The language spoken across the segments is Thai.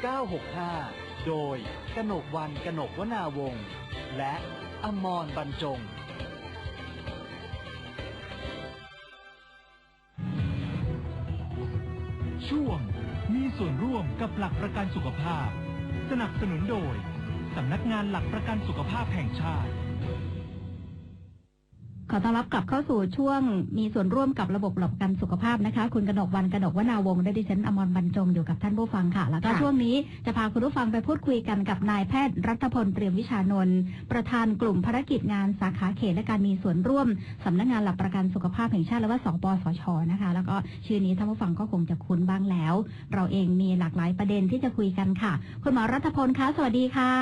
965 โดยกนกวันกนกวนาวงศ์และอมรบรรจง ช่วงมีส่วนร่วมกับหลักประกันสุขภาพ สนับสนุนโดย สำนักงานหลักประกันสุขภาพแห่งชาติ ขอต้อนรับกลับเข้าสู่ช่วงมีส่วนร่วมกับระบบหลักประกันสุขภาพนะคะ คุณกนกวันกนกวนาวงศ์และดิฉันอมรบรรจงอยู่กับท่านผู้ฟังค่ะ แล้วก็ช่วงนี้จะพาคุณผู้ฟังไปพูดคุยกันกับนายแพทย์รัฐพลเตรียมวิชานนท์ประธานกลุ่มภารกิจงานสาขาเขตและการมีส่วนร่วมสำนักงานหลักประกันสุขภาพแห่งชาติหรือว่าสปสชนะคะ แล้วก็ชื่อนี้ท่านผู้ฟังก็คงจะคุ้นบ้างแล้ว เราเองมีหลากหลายประเด็นที่จะคุยกันค่ะ คุณหมอรัฐพลคะสวัสดีค่ะ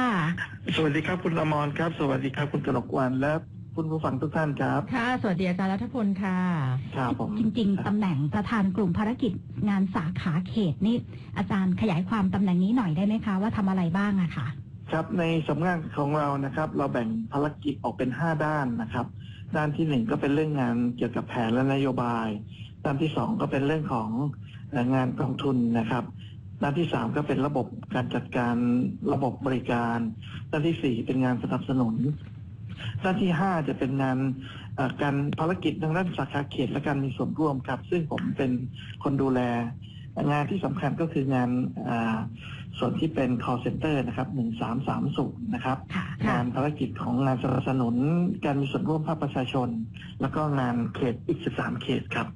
สวัสดีครับคุณอมรครับ สวัสดีครับคุณกนกวันและ คุณผู้ฟังทุกท่านครับ ค่ะ สวัสดีอาจารย์รัฐพลค่ะ ครับผม จริงคๆบตำแหน่งประธานกลุ่มภารกิจงานสาขาเขตนี่อาจารย์ขยายความตำแหน่งนี้หน่อยได้ไหมคะว่าทำอะไรบ้างอะค่ะ ครับ ในสำนักงานของเรานะครับ เราแบ่งภารกิจออกเป็นห้าด้านนะครับ ด้านที่หนึ่งก็เป็นเรื่องงานเกี่ยวกับแผนและนโยบาย ด้านที่สองก็เป็นเรื่องของเอ่องานกองทุนนะครับ ด้านที่สามก็เป็นระบบการจัดการระบบบริการ ด้านที่สี่เป็นงานสนับสนุน ด้านที่ห้าจะเป็นงานเอ่อการภารกิจทางด้านสาขาเขตและการมีส่วนร่วมครับ ซึ่งผมเป็นคนดูแล งานที่สำคัญก็คืองานอ่าส่วนที่เป็น call center นะครับ1330นะครับค่ะงานภารกิจของงานสนับสนุน การมีส่วนร่วมภาคประชาชน แล้วก็งานเขตอีก 13 เขตครับ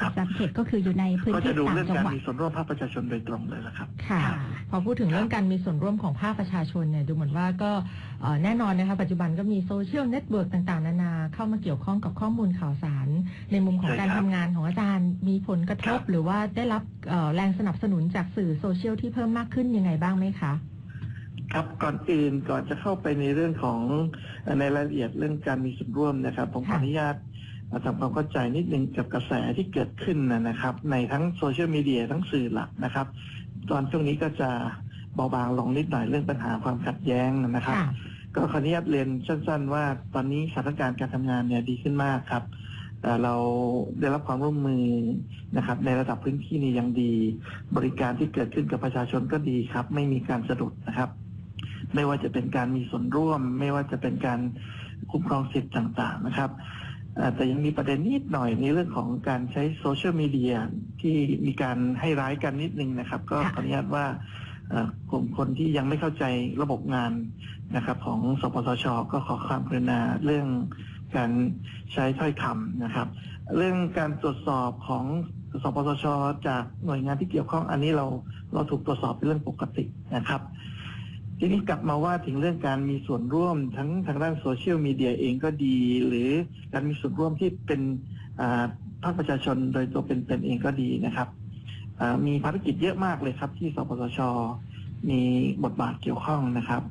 ครับสามเขตก็คืออยู่ในพื้นก็ที่จะดูต่างเรื่องจังการหวัด มีส่วนร่วมภาคประชาชนโดยตรงเลยละครับ ค่ะค่ะพอพูดถึงเรื่องการมีส่วนร่วมของภาคประชาชนเนี่ยดูเหมือนว่าก็เอ่อแน่นอนนะคะปัจจุบันก็มีโซเชียลเน็ตเวิร์กต่างๆ นานาเข้ามาเกี่ยวข้องกับข้อมูลข่าวสาร ในมุมของใช่การครัทำบงานของอาจารย์ มีผลกระทบ ครับ หรือว่าได้รับเอ่อแรงสนับสนุนจากสื่อโซเชียลที่เพิ่มมากขึ้นยังไงบ้างไหมคะ ครับก่อนอื่นก่อนจะเข้าไปในเรื่องของเอ่อในรายละเอียดเรื่องการมีส่วนร่วมนะครับ ผมขอค่ะ อนุญาตเอ่อ ทำความเข้าใจนิดนึงกับกระแสที่เกิดขึ้นนะนะครับ ในทั้งโซเชียลมีเดียทั้งสื่อหลักนะครับ ตอนช่วงนี้ก็จะเบาบางลงนิดหน่อยเรื่องปัญหาความขัดแย้งนะครับค่ะก็ขออนุญาตเรียนสั้น ๆ ว่าตอนนี้สถานการณ์การทำงานเนี่ยดีขึ้นมากครับเอ่อเราได้รับความร่วมมือนะครับ ในระดับพื้นที่นี่ยังดี บริการที่เกิดขึ้นกับประชาชนก็ดีครับ ไม่มีการสะดุดนะครับ ไม่ว่าจะเป็นการมีส่วนร่วม ไม่ว่าจะเป็นการคุ้มครองสิทธิ์ต่าง ๆ นะครับเอ่อ แต่ยังมีประเด็นนิดหน่อยในเรื่องของการใช้โซเชียลมีเดียที่มีการให้ร้ายกันนิดนึงนะครับ ก็ค่ะขออนุญาตว่าเอ่อกลุ่มคนที่ยังไม่เข้าใจระบบงานนะครับ ของสปสช ก็ขอความกรุณาเรื่องการใช้ถ้อยคำนะครับ เรื่องการตรวจสอบของสปสช จากหน่วยงานที่เกี่ยวข้องอันนี้เราเราถูกตรวจสอบเป็นเรื่องปกตินะครับ ทีนี้กลับมาว่าถึงเรื่องการมีส่วนร่วมทั้งทางด้านโซเชียลมีเดียเองก็ดี หรือการมีส่วนร่วมที่เป็นอ่าภาคประชาชนโดยตัวเป็นๆเองก็ดีนะครับอ่ามีภารกิจเยอะมากเลยครับ ที่สปสช มีบทบาทเกี่ยวข้องนะครับ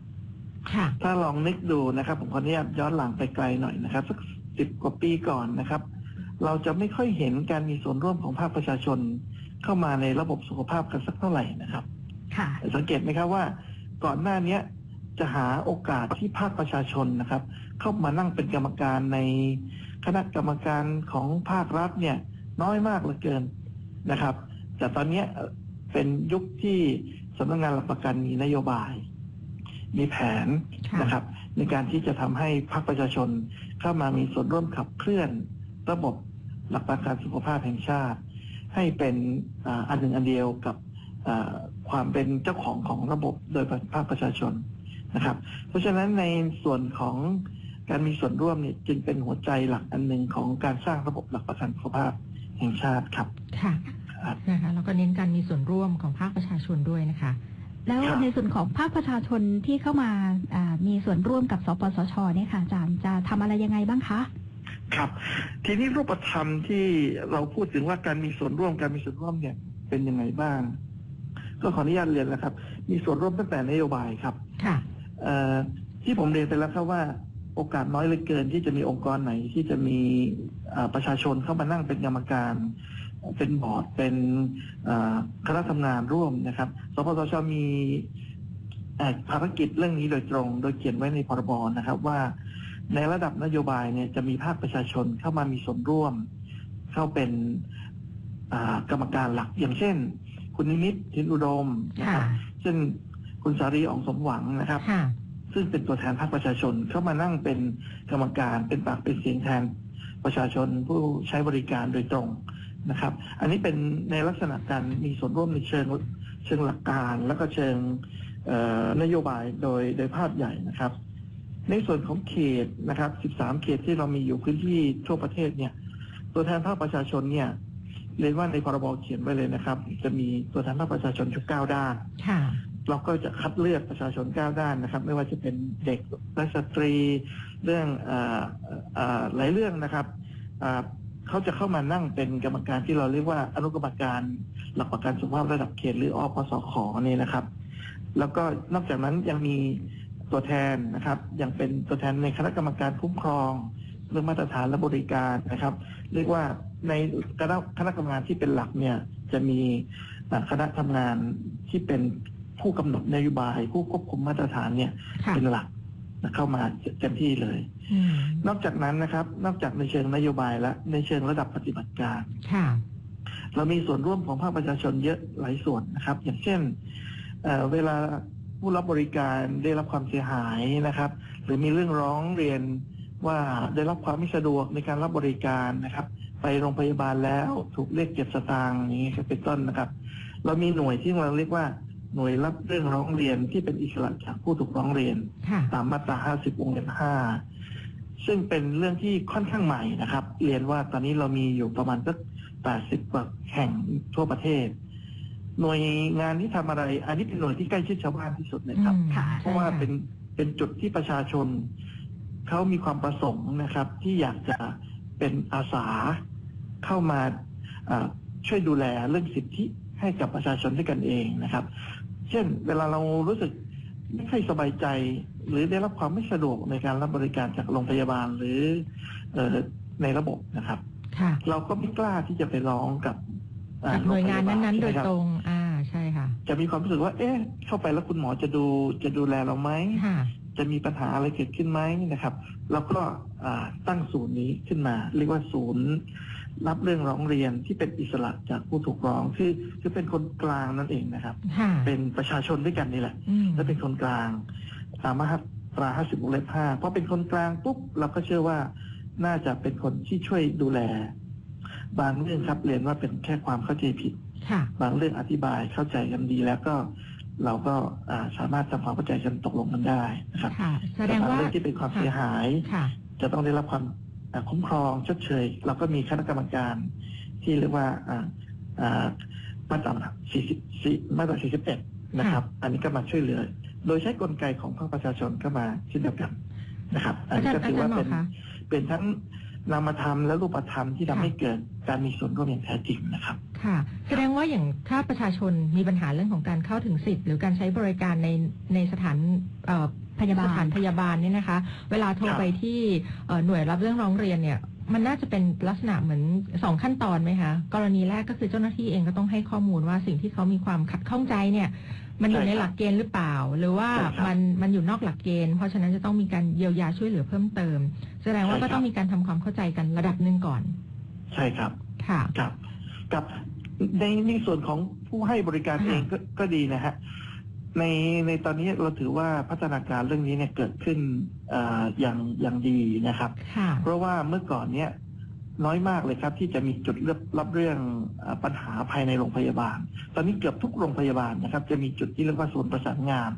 ค่ะถ้าลองนึกดูนะครับ ผมขออนุญาตย้อนหลังไปไกลหน่อยนะครับสักสิบกว่าปีก่อนนะครับ เราจะไม่ค่อยเห็นการมีส่วนร่วมของภาคประชาชนเข้ามาในระบบสุขภาพกันสักเท่าไหร่นะครับค่ะสังเกตไหมครับว่า ก่อนหน้าเนี้ยจะหาโอกาสที่ภาคประชาชนนะครับ เข้ามานั่งเป็นกรรมการในคณะกรรมการของภาครัฐเนี่ยน้อยมากเหลือเกินนะครับ แต่ตอนเนี้ยเอ่อเป็นยุคที่สำนักงานหลักประกันมีนโยบาย มีแผนค่ะนะครับ ในการที่จะทำให้ภาคประชาชนเข้ามามีส่วนร่วมขับเคลื่อนระบบหลักประกันสุขภาพแห่งชาติ ให้เป็นอ่าอันหนึ่งอันเดียวกับอ่า ความเป็นเจ้าของของระบบโดยภาคประชาชนนะครับ เพราะฉะนั้นในส่วนของการมีส่วนร่วมเนี่ยจึงเป็นหัวใจหลักอันหนึ่งของการสร้างระบบหลักประกันสุขภาพแห่งชาติครับค่ะครับนะคะแล้วก็เน้นการมีส่วนร่วมของภาคประชาชนด้วยนะคะ แล้วครับในส่วนของภาคประชาชนที่เข้ามาอ่ามีส่วนร่วมกับสปสชเนี่ยค่ะอาจารย์จะทำอะไรยังไงบ้างคะครับ ทีนี้รูปธรรมที่เราพูดถึงว่าการมีส่วนร่วมการมีส่วนร่วมเนี่ยเป็นยังไงบ้าง ก็ขออนุญาตเรียนแล้วครับ มีส่วนร่วมตั้งแต่นโยบายครับค่ะ เอ่อที่ผมเรียนไปแล้วครับว่าโอกาสน้อยเหลือเกินที่จะมีองค์กรไหนที่จะมีเอ่อประชาชนเข้ามานั่งเป็นกรรมการ เป็นบอร์ดเป็นเอ่อคณะทำงานร่วมนะครับสปสชมีเอ่อภารกิจเรื่องนี้โดยตรง โดยเขียนไว้ในพรบนะครับว่า ในระดับนโยบายเนี่ยจะมีภาคประชาชนเข้ามามีส่วนร่วม เข้าเป็นอ่ากรรมการหลักอย่างเช่น คุณนิมิตรทินอุดมนะครับค่ะเช่นคุณสารีอองสมหวังนะครับค่ะซึ่งเป็นตัวแทนพรรคประชาชนเข้ามานั่งเป็นกรรมการเป็นปากเป็นเสียงแทนประชาชนผู้ใช้บริการโดยตรงนะครับ อันนี้เป็นในลักษณะการมีส่วนร่วมในเชิงเชิงหลักการแล้วก็เชิงเอ่อนโยบายโดยโดยภาพใหญ่นะครับ ในส่วนของเขตนะครับ 13 เขตที่เรามีอยู่พื้นที่ทั่วประเทศเนี่ย ตัวแทนภาคประชาชนเนี่ย เรียนว่าในพรบเขียนไว้เลยนะครับ จะมีตัวแทนภาคประชาชนอยู่เก้าด้าน ค่ะ เราก็จะคัดเลือกประชาชน9ด้านนะครับ ไม่ว่าจะเป็นเด็กและสตรี เรื่องอาอ่าหลายเรื่องนะครับอ่าเขาจะเข้ามานั่งเป็นกรรมการที่เราเรียกว่าอนุกรรมการหลักประกันสุขภาพระดับเขตหรืออปสขนี่นะครับ แล้วก็นอกจากนั้นยังมีตัวแทนนะครับยังเป็นตัวแทนในคณะกรรมการคุ้มครอง เรื่องมาตรฐานและบริการนะครับ เรียกว่าในคณะคณะกรรมการที่เป็นหลักเนี่ยจะมีอ่าคณะทำงานที่เป็นผู้กำหนดนโยบาย ผู้ควบคุมมาตรฐานเนี่ยค่ะเป็นหลักนะเข้ามาเต็มที่เลยอืมนอกจากนั้นนะครับ นอกจากในเชิงนโยบายและในเชิงระดับปฏิบัติการค่ะเรามีส่วนร่วมของภาคประชาชนเยอะหลายส่วนนะครับ อย่างเช่นเอ่อเวลาผู้รับบริการได้รับความเสียหายนะครับ หรือมีเรื่องร้องเรียน ว่าได้รับความไม่สะดวกในการรับบริการนะครับ ไปโรงพยาบาลแล้วถูกเรียกเก็บสตางค์อย่างนี้ครับเป็นต้นนะครับ เรามีหน่วยที่เราเรียกว่าหน่วยรับเรื่องร้องเรียนที่เป็นอิสระจากผู้ถูกร้องเรียนค่ะตามมาตรา 50 วงเล็บ 5 ซึ่งเป็นเรื่องที่ค่อนข้างใหม่นะครับ เรียนว่าตอนนี้เรามีอยู่ประมาณสัก 80 กว่าแห่งทั่วประเทศ หน่วยงานที่ทำอะไร อันนี้เป็นหน่วยที่ใกล้ชิดชาวบ้านที่สุดเลยครับอืมค่ะเพราะว่าใช่ค่เป็นเป็นจุดที่ประชาชน เขามีความประสงค์นะครับ ที่อยากจะเป็นอาสาเข้ามาอ่าช่วยดูแลเรื่องสิทธิให้กับประชาชนด้วยกันเองนะครับ เช่น เวลาเรารู้สึกไม่ค่อยสบายใจ หรือได้รับความไม่สะดวกในการรับบริการจากโรงพยาบาลหรือเออในระบบนะครับค่ะเราก็ไม่กล้าที่จะไปร้องกับอ่ากับหน่วยงานนั้นๆ โดยใช่ไหมคบตรง อ่า ใช่ค่ะ จะมีความรู้สึกว่า เอ๊ะ เข้าไปแล้วคุณหมอจะดูจะดูแลเราไหมค่ะ จะมีปัญหาอะไรเกิดขึ้นไหมนะครับ แล้วก็อ่าตั้งศูนย์นี้ขึ้นมา เรียกว่าศูนย์ รับเรื่องร้องเรียนที่เป็นอิสระจากผู้ถูกร้องคือคือเป็นคนกลางนั่นเองนะครับค่ะเป็นประชาชนด้วยกันนี่แหละอืมและเป็นคนกลางตามมาตรา50วงเล็บ5เพราะเป็นคนกลางปุ๊บเราก็เชื่อว่าน่าจะเป็นคนที่ช่วยดูแล บางเรื่องครับเรียนว่าเป็นแค่ความเข้าใจผิดค่ะบางเรื่องอธิบายเข้าใจกันดีแล้วก็ เราก็อ่าสามารถทำความเข้าใจกันตกลงกันได้นะครับค่ะแสดแต่งบางว่าเรื่องที่เป็นความเสียหายค่ะจะต้องได้รับความอ่าคุ้มครองชดเชย เราก็มีคณะกรรมการที่เรียกว่าอ่าอ่ามาตรา40มาตรา41 นะครับ อันนี้ก็มาช่วยเหลือ โดยใช้กลไกของภาคประชาชนก็มาเช่นเดียวกันนะครับ อันอานี้จารก็ย์อาถือจารว่าย์หมอเป็นคะเป็นทั้ง นามธรรมและรูปธรรมที่ทำค่ะให้เกิดการมีส่วนร่วมอย่างแท้จริงนะครับ ค่ะ แสดงว่าอย่างถ้าประชาชนมีปัญหาเรื่องของการเข้าถึงสิทธิ์หรือการใช้บริการในในสถานเอ่อพยาบาลสถานพยาบาลเนี่ยนะคะ เวลาโทรครับไปที่เอ่อหน่วยรับเรื่องร้องเรียนเนี่ย มันน่าจะเป็นลักษณะเหมือนสองขั้นตอนไหมคะกรณีแรกก็คือเจ้าหน้าที่เองก็ต้องให้ข้อมูลว่าสิ่งที่เขามีความขัดข้องใจเนี่ย มันอยู่ใช่ในครับหลักเกณฑ์หรือเปล่า หรือว่าใช่ครับมันมันอยู่นอกหลักเกณฑ์เพราะฉะนั้นจะต้องมีการเยียวยาช่วยเหลือเพิ่มเติม แสดงว่าใช่ครัก็บต้องมีการทำความเข้าใจกันระดับหนึ่งก่อน ใช่ครับค่ะกับกับในในส่วนของผู้ให้บริการค่ะเองก็ก็ดีนะฮะในในตอนนี้เราถือว่าพัฒนาการเรื่องนี้เนี่ยเกิดขึ้นเอ่ออย่างอย่างดีนะครับค่ะเพราะว่าเมื่อก่อนเนี่ย น้อยมากเลยครับ ที่จะมีจุดรับรับเรื่องเออปัญหาภายในโรงพยาบาล ตอนนี้เกือบทุกโรงพยาบาลนะครับ จะมีจุดที่เรียกว่าศูนย์ประสานงาน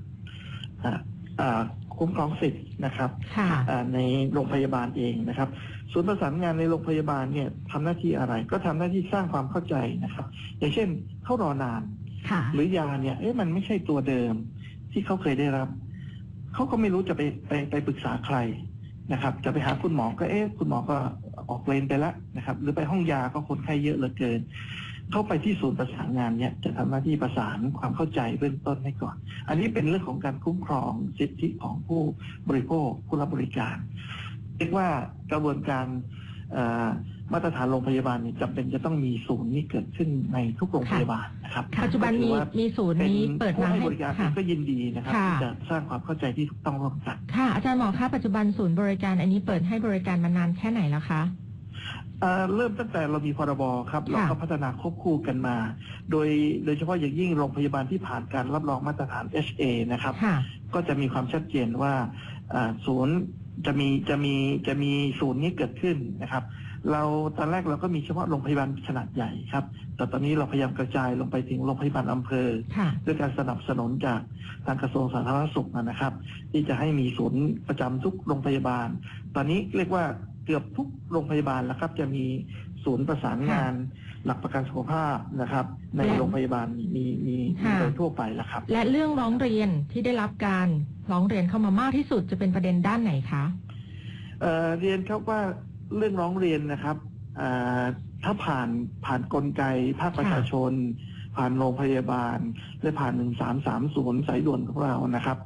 อ่าอ่าคุ้มครองสิทธิ์นะครับค่ะอ่าในโรงพยาบาลเองนะครับศูนย์ประสานงานในโรงพยาบาลเนี่ยทำหน้าที่อะไร ก็ทำหน้าที่สร้างความเข้าใจนะครับ อย่างเช่นเขารอนานค่ะหรือยาเนี่ยเอ๊ะมันไม่ใช่ตัวเดิมที่เขาเคยได้รับเขาก็ไม่รู้จะไปไปไปปรึกษาใครนะครับ จะไปหาคุณหมอก็เอ๊ะคุณหมอก็ ออกเวรไปแล้วนะครับ หรือไปห้องยาก็คนไข้เยอะเหลือเกิน เข้าไปที่ศูนย์ประสานงานเนี่ยจะทำหน้าที่ประสานความเข้าใจเบื้องต้นให้ก่อน อันนี้เป็นเรื่องของการคุ้มครองสิทธิของผู้บริโภคผู้รับบริการ เรียกว่ากระบวนการ มาตรฐานโรงพยาบาลเนี่ยจำเป็นจะต้องมีศูนย์นี้เกิดขึ้นในทุกโรงพยาบาลนะครับปัจจุบันมีก็ถือว่ามีศูนย์เป็นนี้เปิดผู้มาให้ให้บริการค่ะก็ยินดีนะครับค่ะที่จะสร้างความเข้าใจที่ถูกต้องร่วมกันค่ะอาจารย์หมอคะปัจจุบันศูนย์บริการอันนี้เปิดให้บริการมานานแค่ไหนแล้วคะเอ่อเริ่มตั้งแต่เรามีพรบครับเราก็พัฒนาควบคู่กันมา โดยโดยเฉพาะอย่างยิ่งโรงพยาบาลที่ผ่านการรับรองมาตรฐาน HA นะครับค่ะก็จะมีความชัดเจนว่าอ่าศูนย์จะมีจะมีจะมีศูนย์นี้เกิดขึ้นนะครับ เราตอนแรกเราก็มีเฉพาะโรงพยาบาลขนาดใหญ่ครับ แต่ตอนนี้เราพยายามกระจายลงไปถึงโรงพยาบาลอำเภอค่ะด้วยการสนับสนุนจากทางกระทรวงสาธารณสุขนะครับ ที่จะให้มีศูนย์ประจำทุกโรงพยาบาล ตอนนี้เรียกว่าเกือบทุกโรงพยาบาลแล้วครับ จะมีศูนย์ประสานงานหลักประกันสุขภาพนะครับ ในและโรงพยาบาลมีมีมีมีค่ะโดยทั่วไปแล้วครับ และเรื่องร้องเรียนที่ได้รับการร้องเรียนเข้ามามากที่สุดจะเป็นประเด็นด้านไหนคะเอ่อเรียนครับว่า เรื่องร้องเรียนนะครับเอ่อถ้าผ่านผ่านกลไกภาคประชาชน ผ่านโรงพยาบาล และผ่านหนึ่งสามสามศูนย์สายด่วนของเรานะครับ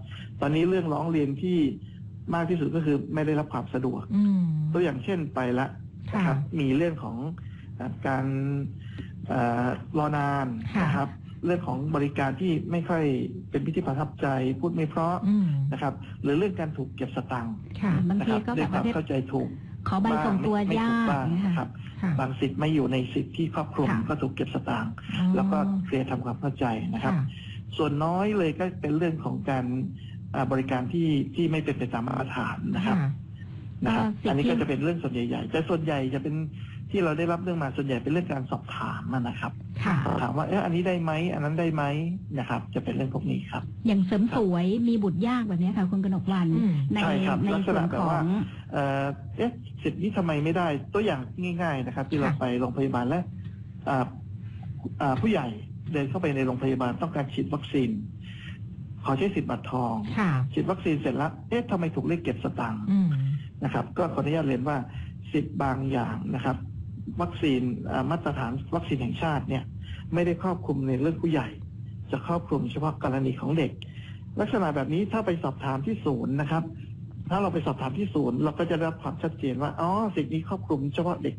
ตอนนี้เรื่องร้องเรียนที่มากที่สุดก็คือไม่ได้รับความสะดวกอืมตัวอย่างเช่นไปละนะค่ะครับมีเรื่องของเอ่อการเอ่อรอนานค่ะนะครับ เรื่องของบริการที่ไม่ค่อยเป็นพิธีประทับใจพูดไม่เพราะอืมนะครับ หรือเรื่องการถูกเก็บสตังค์ค่ะบางนะทีครับก็ด้แบวยบคปวาระมเภทเข้าใจถูก ขอใบส่งตัวยไม่ยาถูกบ้างนะนะคคะรับ ค่ะ บางสิทธิ์ไม่อยู่ในสิทธิ์ที่ครอบคลุมค่ะ ก็ถูกเก็บสตางค์แล้วก็เคลียร์ทำความเข้าใจนะครับค่ะส่วนน้อยเลยก็เป็นเรื่องของการอ่าบริการที่ที่ไม่เป็นไปตามมาตรฐานนะครับค่ะนะครับ ก็สิ่งอันนี้ที่ก็จะเป็นเรื่องส่วนใหญ่ๆแต่ส่วนใหญ่จะเป็น ที่เราได้รับเรื่องมาส่วนใหญ่เป็นเรื่องการสอบถามอะนะครับ ค่ะสอบถามว่าเอออันนี้ได้ไหมอันนั้นได้ไหมนะครับ จะเป็นเรื่องพวกนี้ครับ อย่างเสริมสวยมีบุตรยากแบบนี้ค่ะคุณกนกวันอืม ในใช่ครับในลักษส่วณะนแบบของ ว่าเอ่อเอ๊ะสิทธิ์นี้ทำไมไม่ได้ ตัวอย่างง่าย ๆนะครับ ที่เราค่ะ ไปโรงพยาบาลและอ่าอ่าผู้ใหญ่เดินเข้าไปในโรงพยาบาลต้องการฉีดวัคซีน ขอใช้สิทธิ์บัตรทองค่ะ ฉีดวัคซีนเสร็จแล้วเอ๊ะทำไมถูกเรียกเก็บสตางค์ อืม นะครับก็ขออนุญาตเรียนว่าสิทธิ์บางอย่างนะครับ วัคซีนอ่ามาตรฐานวัคซีนแห่งชาติเนี่ยไม่ได้ครอบคลุมในเรื่องผู้ใหญ่ จะครอบคลุมเฉพาะกรณีของเด็ก ลักษณะแบบนี้ถ้าไปสอบถามที่ศูนย์นะครับ ถ้าเราไปสอบถามที่ศูนย์เราก็จะได้รับความชัดเจนว่าอ๋อสิ่งนี้ครอบคลุมเฉพาะเด็ก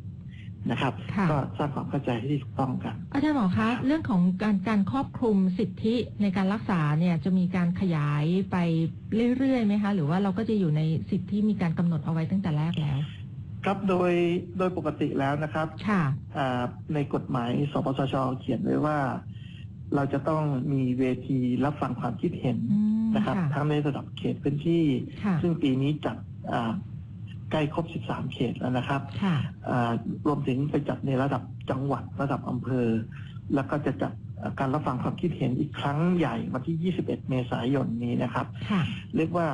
นะครับค่ะก็สร้างความเข้าใจที่ถูกต้องกันอาจารย์หมอคะเรื่องของการการครอบคลุมสิทธิในการรักษาเนี่ยจะมีการขยายไปเรื่อยๆไหมคะ หรือว่าเราก็จะอยู่ในสิทธิที่มีการกำหนดเอาไว้ตั้งแต่แรกแล้ว ครับโดยโดยปกติแล้วนะครับค่ะอ่าในกฎหมายสปสชเขียนไว้ว่า เราจะต้องมีเวทีรับฟังความคิดเห็นอืมนะครับค่ะทั้งในระดับเขตพื้นที่ค่ะซึ่งปีนี้จัดอ่าใกล้ครบ 13 เขตแล้วนะครับค่ะอ่ารวมถึงไปจัดในระดับจังหวัดระดับอำเภอ แล้วก็จะจัดการรับฟังความคิดเห็นอีกครั้งใหญ่วันที่ 21 เมษายนนี้นะครับค่ะเรียกว่า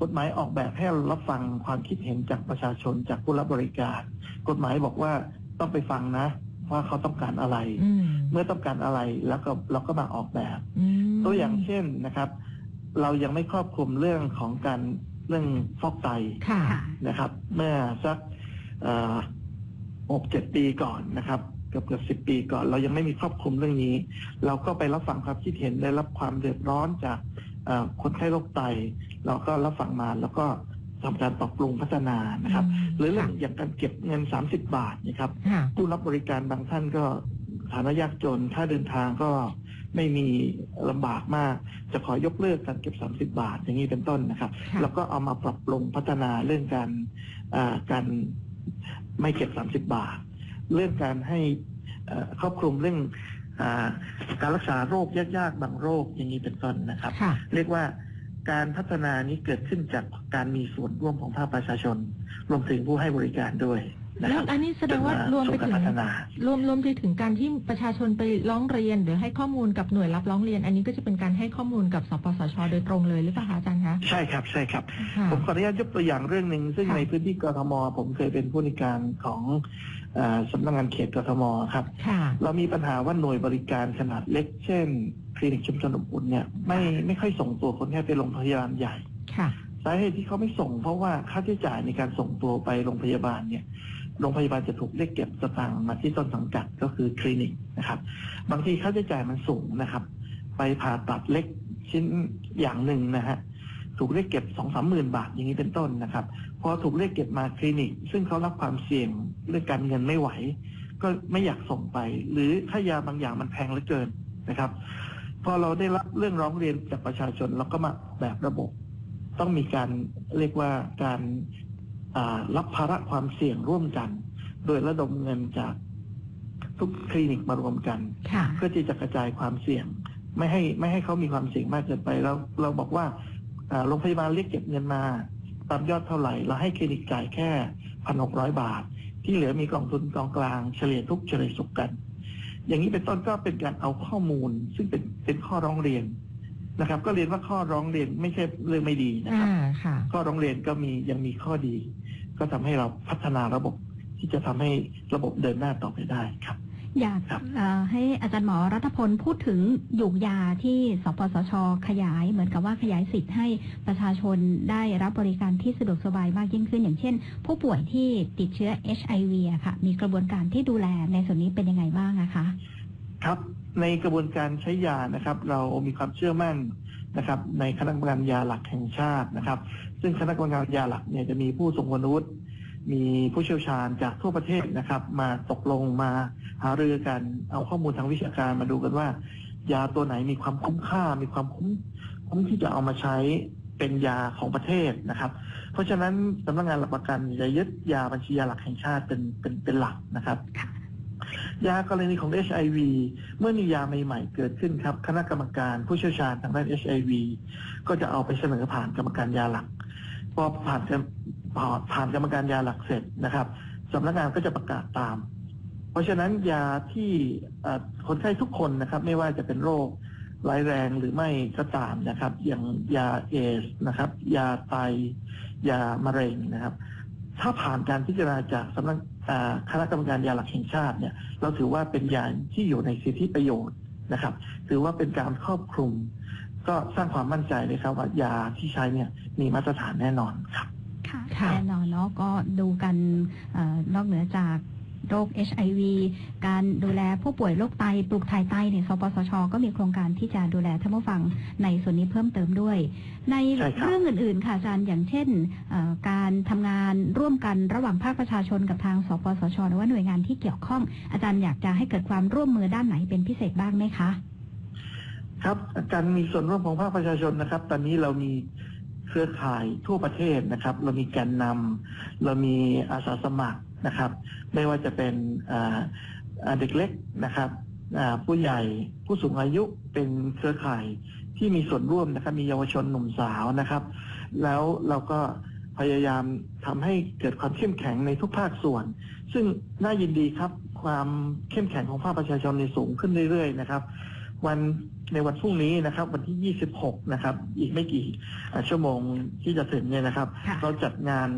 กฎหมายออกแบบให้เรารับฟังความคิดเห็นจากประชาชนจากผู้รับบริการ กฎหมายบอกว่าต้องไปฟังนะ ว่าเขาต้องการอะไรอืมเมื่อต้องการอะไรแล้วก็เราก็มาออกแบบอืมตัวอย่างเช่นนะครับ เรายังไม่ครอบคลุมเรื่องของการเรื่องฟอกไตค่ะค่ะนะครับ เมื่อสักหกเจ็ดปีก่อนนะครับเกือบเกือบสิบปีก่อน เรายังไม่มีครอบคลุมเรื่องนี้ เราก็ไปรับฟังความคิดเห็นได้รับความเดือดร้อนจากเอ่อ คนไข้โรคไตเราก็รับฟังมาแล้วก็ทำการปรับปรุงพัฒนานะครับ หรือเรื่องอย่างการเก็บเงิน 30 บาทนะครับค่ะผู้รับบริการบางท่านก็ฐานะยากจนถ้าเดินทางก็ไม่มีลำบากมาก จะขอยกเลิกการเก็บ 30 บาท อย่างนี้เป็นต้นนะครับค่ะแล้วก็เอามาปรับปรุงพัฒนาเรื่องการอ่าการไม่เก็บ 30 บาท เรื่องการให้เอ่อครอบคลุมเรื่องอา การรักษาโรคยากๆบางโรคอย่างนี้เป็นต้นนะครับค่ะเรียกว่าการพัฒนานี้เกิดขึ้นจากการมีส่วนร่วมของภาคประชาชน รวมถึงผู้ให้บริการด้วยนะคแล้รัวบอันนี้แสดงว่ารวมไปสู่ถึการงพัฒนารวมรวมไปถึงการที่ประชาชนไปร้องเรียน หรือให้ข้อมูลกับหน่วยรับร้องเรียน อันนี้ก็จะเป็นการให้ข้อมูลกับสปสช โดยตรงเลยหรือเปล่าคะอาจารย์คะใช่ครับใช่ครับค่ะผมขออนุญาตยกตัวอย่างเรื่องหนึ่งซึ่งค่ะในพื้นที่กทมผมเคยเป็นผู้ในวยการของเออ สำนักงานเขตกทมครับค่ะเรามีปัญหาว่าหน่วยบริการขนาดเล็ก เช่น คลินิกชุมชนอบอุ่นเนี่ยไม่ไม่ค่อยส่งตัวคนไข้ไปโรงพยาบาลใหญ่ค่ะสาเหตุที่เขาไม่ส่ง เพราะว่าค่าใช้จ่ายในการส่งตัวไปโรงพยาบาลเนี่ยโรงพยาบาลจะถูกเรียกเก็บสตางค์มาที่ต้นสังกัดก็คือคลินิกนะครับ บางทีค่าใช้จ่ายมันสูงนะครับ ไปผ่าตัดเล็กชิ้นอย่างหนึ่งนะฮะถูกเรียกเก็บสองสามหมื่นบาทอย่างนี้เป็นต้นนะครับ พอถูกเรียกเก็บมาคลินิก ซึ่งเขารับความเสี่ยงเรื่องการเงินไม่ไหว ก็ไม่อยากส่งไป หรือถ้ายาบางอย่างมันแพงเหลือเกินนะครับ พอเราได้รับเรื่องร้องเรียนจากประชาชนเราก็มาแบบระบบ ต้องมีการเรียกว่าการอ่ารับภาระความเสี่ยงร่วมกัน โดยระดมเงินจากทุกคลินิกมารวมกันค่ะเพื่อที่จะกระจายความเสี่ยง ไม่ให้ไม่ให้เขามีความเสี่ยงมากเกินไปเราเราบอกว่าอ่าโรงพยาบาลเรียกเก็บเงินมา ตามยอดเท่าไหร่ เราให้คลินิกจ่ายแค่พันหกร้อยบาท ที่เหลือมีกองทุนกองกลางเฉลี่ยทุกเฉลี่ยสุขกัน อย่างนี้เป็นต้นก็เป็นการเอาข้อมูล ซึ่งเป็นเป็นข้อร้องเรียนนะครับ ก็เรียนว่าข้อร้องเรียนไม่ใช่เรื่องไม่ดีนะครับอ่าค่ะข้อร้องเรียนก็มียังมีข้อดี ก็ทำให้เราพัฒนาระบบที่จะทำให้ระบบเดินหน้าต่อไปได้ครับ อยากครับเอ่อให้อาจารย์หมอรัตพลพูดถึงหยูกยาที่สปสช ขยาย เหมือนกับว่าขยายสิทธิ์ให้ประชาชนได้รับบริการที่สะดวกสบายมากยิ่งขึ้น อย่างเช่น ผู้ป่วยที่ติดเชื้อ HIV อะค่ะ มีกระบวนการที่ดูแลในส่วนนี้เป็นยังไงบ้างอะคะ ครับในกระบวนการใช้ยานะครับ เรามีความเชื่อมั่นนะครับ ในคณะกรรมการยาหลักแห่งชาตินะครับ ซึ่งคณะกรรมการยาหลักเนี่ยจะมีผู้ทรงคุณวุฒิ มีผู้เชี่ยวชาญจากทั่วประเทศนะครับ มาตกลงมาหารือกันเอาข้อมูลทางวิชาการมาดูกันว่า ยาตัวไหนมีความคุ้มค่า มีความคุ้มคุ้มที่จะเอามาใช้เป็นยาของประเทศนะครับ เพราะฉะนั้นสำนักงานหลักประกันจะยึดยาบัญชียาหลักแห่งชาติเป็นเป็นเป็นหลักนะครับยากรณีของ HIV เมื่อมียาใหม่ๆเกิดขึ้นครับ คณะกรรมการผู้เชี่ยวชาญทางด้าน HIV ก็จะเอาไปเสนอผ่านกรรมการยาหลัก พอผ่านกาผ่านกรรมการยาหลักเสร็จนะครับสำนักงานก็จะประกาศตาม เพราะฉะนั้นยาที่คนไข้ทุกคนนะครับ ไม่ว่าจะเป็นโรคร้ายแรงหรือไม่ก็ตามนะครับ อย่างยาเอสนะครับ ยาไตยามะเร็งนะครับ ถ้าผ่านการพิจารณาจากสำนักคณะกรรมการยาหลักแห่งชาติเนี่ย เราถือว่าเป็นยาที่อยู่ในสิทธิประโยชน์นะครับ ถือว่าเป็นการครอบคลุม ก็สร้างความมั่นใจเลยครับว่ายาที่ใช้เนี่ย มีมาตรฐานแน่นอนครับค่ะค่ะแน่นอนเนาะก็ดูกันเออนอกเหนือจากโรค HIV การดูแลผู้ป่วยโรคไตปลูกถ่ายไตเนี่ยสปสช ก็มีโครงการที่จะดูแลท่านผู้ฟังในส่วนนี้เพิ่มเติมด้วย ในใช่ครับเรื่องอื่นๆ ค่ะอาจารย์อย่างเช่นเอ่อการทำงานร่วมกันระหว่างภาคประชาชนกับทาง สปสช หรือว่าหน่วยงานที่เกี่ยวข้อง อาจารย์อยากจะให้เกิดความร่วมมือด้านไหนเป็นพิเศษบ้างไหมคะ ครับการมีส่วนร่วมของภาคประชาชนนะครับ ตอนนี้เรามี เครือข่ายทั่วประเทศนะครับ เรามีแกนนำเรามีอาสาสมัครนะครับ ไม่ว่าจะเป็นเด็กเล็กนะครับผู้ใหญ่ผู้สูงอายุเป็นเครือข่ายที่มีส่วนร่วมนะครับ มีเยาวชนหนุ่มสาวนะครับ แล้วเราก็พยายามทำให้เกิดความเข้มแข็งในทุกภาคส่วน ซึ่งน่ายินดีครับ ความเข้มแข็งของภาคประชาชนในสูงขึ้นเรื่อยๆนะครับ วันในวันพรุ่งนี้นะครับ วันที่ 26 นะครับ อีกไม่กี่อ่าชั่วโมงที่จะถึงเนี่ยนะครับค่ะเราจัดงาน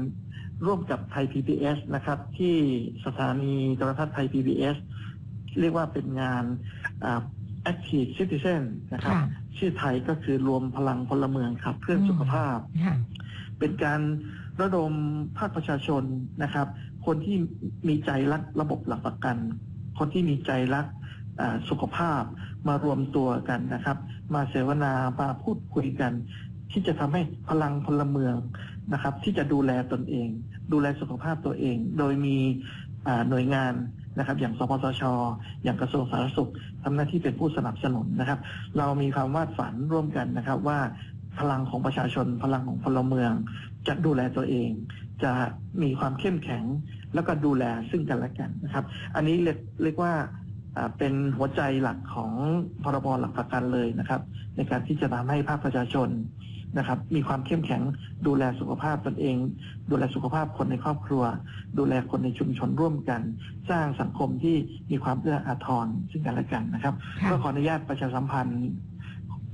ร่วมกับไทย PBS นะครับ ที่สถานีโทรทัศน์ไทย PBS เรียกว่าเป็นงานอ่า Active Citizen นะครับค่ะชื่อไทยก็คือรวมพลังพลเมืองครับเพื่อสุขภาพค่ะเป็นการระดมภาคประชาชนนะครับ คนที่มีใจรักระบบหลักประกัน คนที่มีใจรักอ่า สุขภาพมารวมตัวกันนะครับ มาเสวนามาพูดคุยกัน ที่จะทำให้พลังพลเมืองนะครับ ที่จะดูแลตนเอง ดูแลสุขภาพตัวเอง โดยมีหน่วยงานนะครับ อย่างสปสช อย่างกระทรวงสาธารณสุขทำหน้าที่เป็นผู้สนับสนุนนะครับ เรามีความวาดฝันร่วมกันนะครับว่าพลังของประชาชน พลังของพลเมือง จะดูแลตัวเอง จะมีความเข้มแข็ง แล้วก็ดูแลซึ่งกันและกันนะครับ อันนี้เรียกว่า เป็นหัวใจหลักของพรบหลักประกันเลยนะครับ ในการที่จะทำให้ภาคประชาชนนะครับ มีความเข้มแข็งดูแลสุขภาพตนเอง ดูแลสุขภาพคนในครอบครัว ดูแลคนในชุมชนร่วมกัน สร้างสังคมที่มีความเอื้ออาทรซึ่งกันและกันนะครับค่ะก็ขออนุญาตประชาสัมพันธ์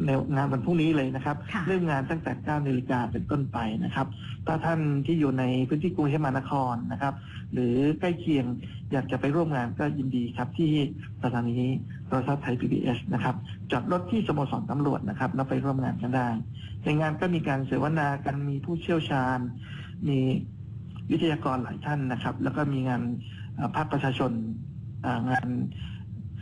ในงานวันพรุ่งนี้เลยนะครับ ค่ะ เริ่มงานตั้งแต่9นาฬิกาเป็นต้นไปนะครับ ถ้าท่านที่อยู่ในพื้นที่กรุงเทพมหานครนะครับ หรือใกล้เคียงอยากจะไปร่วมงานก็ยินดีครับที่สถานีโทรทัศน์ไทย PBS นะครับจอดรถที่สโมสรตำรวจนะครับแล้วไปร่วมงานกันได้ ในงานก็มีการเสวนากันมีผู้เชี่ยวชาญ มีวิทยากรหลายท่านนะครับ แล้วก็มีงานเอ่อภาคประชาชนอ่างาน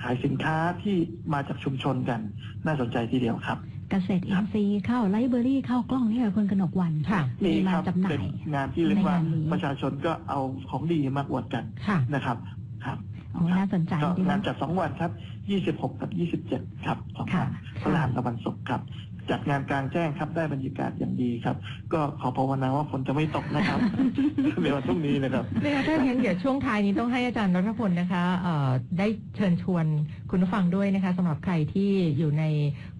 ขายสินค้าที่มาจากชุมชนกัน น่าสนใจทีเดียวครับเกษตรอินทรีย์เข้าไลบรารีเข้ากล้องนี่ค่ะคุณกนกวันค่ะมีนี่มาครับจำหน่าเป็นยงานที่เรียกว่าในงานนี้ประชาชนก็เอาของดีมาอวดกันค่ะนะครับครับโอ้น่าสนใจก็ดีงานนะจัดสองวันครับ 26 กับ 27 ครับสองค่ะวันพฤหัสกับวันศุกร์ครับ จัดงานกลางแจ้งครับได้บรรยากาศอย่างดีครับ ก็ขอภาวนาว่าฝนจะไม่ตกนะครับ ในวันพรุ่งนี้นะครับนะคะถ้าอย่างนั้นเดี๋ยวช่วงท้ายนี้ต้องให้อาจารย์รัฐพลนะคะเอ่อได้เชิญชวนคุณผู้ฟังด้วยนะคะสำหรับใครที่อยู่ใน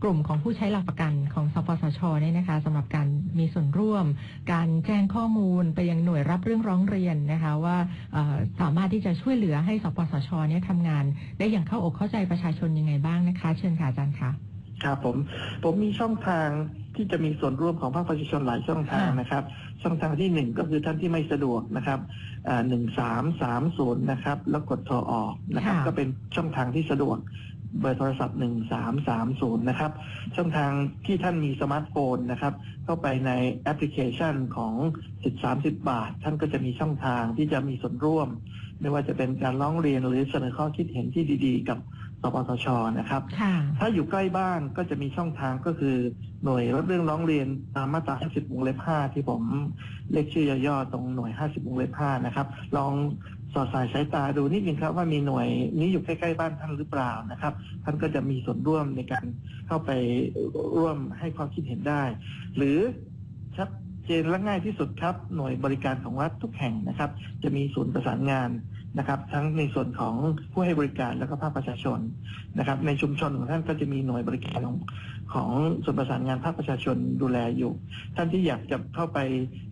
กลุ่มของผู้ใช้หลักประกันของสปสชเนี่ยนะคะสำหรับการมีส่วนร่วม การแจ้งข้อมูลไปยังหน่วยรับเรื่องร้องเรียนนะคะว่าเอ่อสามารถที่จะช่วยเหลือให้สปสชเนี่ยทำงาน ได้อย่างเข้าอกเข้าใจประชาชนยังไงบ้างนะคะ เชิญค่ะอาจารย์คะ ครับผมผมมีช่องทางที่จะมีส่วนร่วมของภาคประชาชนหลายช่องทางค่ะนะครับ ช่องทางที่หนึ่งก็คือท่านที่ไม่สะดวกนะครับหนึ่งสามสามศูนย์นะครับ แล้วกดโทรออกนะครับ ก็เป็นช่องทางที่สะดวกเบอร์โทรศัพท์หนึ่งสามสามศูนย์นะครับ ช่องทางที่ท่านมีสมาร์ทโฟนนะครับ เข้าไปในแอปพลิเคชันของสิบสามสิบบาท ท่านก็จะมีช่องทางที่จะมีส่วนร่วม ไม่ว่าจะเป็นการร้องเรียนหรือเสนอข้อคิดเห็นที่ดี ๆ กับ สปสชนะครับค่ะถ้าอยู่ใกล้บ้านก็จะมีช่องทางก็คือหน่วยรับเรื่องร้องเรียนตามมาตรา 50 วงเล็บ 5 ที่ผมเรียกชื่อย่อๆตรงหน่วย 50 วงเล็บ 5 นะครับ ลองสอดสายสายตาดูนิดนึงครับว่ามีหน่วยนี้อยู่ใกล้ๆบ้านท่านหรือเปล่านะครับ ท่านก็จะมีส่วนร่วมในการเข้าไปร่วมให้ความคิดเห็นได้ หรือชัดเจนและง่ายที่สุดครับ หน่วยบริการของรัฐทุกแห่งนะครับ จะมีศูนย์ประสานงาน นะครับ ทั้งในส่วนของผู้ให้บริการและก็ภาคประชาชนนะครับ ในชุมชนของท่านก็จะมีหน่วยบริการของของส่วนประสานงานภาคประชาชนดูแลอยู่ ท่านที่อยากจะเข้าไป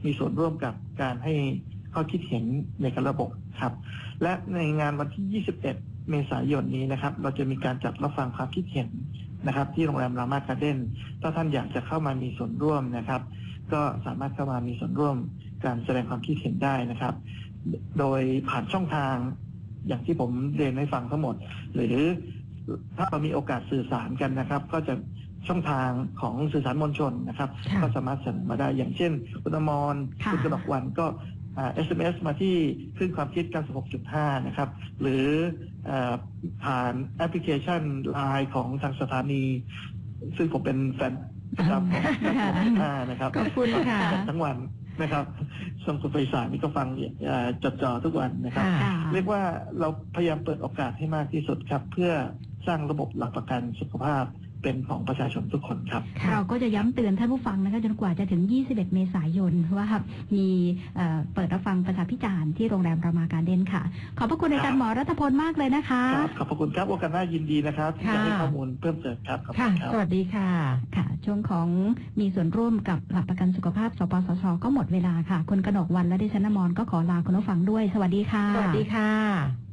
มีส่วนร่วมกับการให้ข้อคิดเห็นในการระบบครับ และในงานวันที่ 21 เมษายนนี้นะครับ เราจะมีการจัดรับฟังความคิดเห็นนะครับ ที่โรงแรมรามาการ์เด้นถ้าท่านอยากจะเข้ามามีส่วนร่วมนะครับ ก็สามารถเข้ามามีส่วนร่วมการแสดงความคิดเห็นได้นะครับ โดยผ่านช่องทางอย่างที่ผมเรียนให้ฟังทั้งหมด หรือถ้าเรามีโอกาสสื่อสารกันนะครับ ก็จะช่องทางของสื่อสารมวลชนนะครับ ค่ะก็สามารถเสนอมาได้อย่างเช่นคุณอมรค่ะ คุณกนกวันก็อ่า SMS มาที่คลื่นความคิด 96.5 นะครับ หรืออาผ่านแอปพลิเคชันไลน์ของทางสถานี ซึ่งผมเป็นแฟนประจำของ 96.5 นะครับขอบคุณค่ะ ทั้งวัน นะครับส่งคุณไปสารนี่ก็ฟังเอ่อจดจ่อทุกวันนะครับค่ะค่ะ เรียกว่าเราพยายามเปิดโอกาสให้มากที่สุดครับ เพื่อสร้างระบบหลักประกันสุขภาพ เป็นของประชาชนทุกคนครับค่ะเราก็จะย้ำเตือนท่านผู้ฟังนะคะจนกว่าจะถึง 21 เมษายนว่ามีเอ่อเปิดรับฟังประชาพิจารณ์ที่โรงแรมรามาการเด้นค่ะ ขอบพระคุณอาจารย์หมอรัตพลมากเลยนะคะครับขอบพระคุณครับโอกาสหน้ายินดีนะครับที่จะค่ะให้ข้อมูลเพิ่มเติมครับขอบคุค่ะณครับสวัสดีค่ะค่ะ ช่วงของมีส่วนร่วมกับหลักประกันสุขภาพสปสชก็หมดเวลาค่ะคุณกนกวันและดิฉันนมรก็ขอลาคุณผู้ฟังด้วย สวัสดีค่ะ สวัสดีค่ะ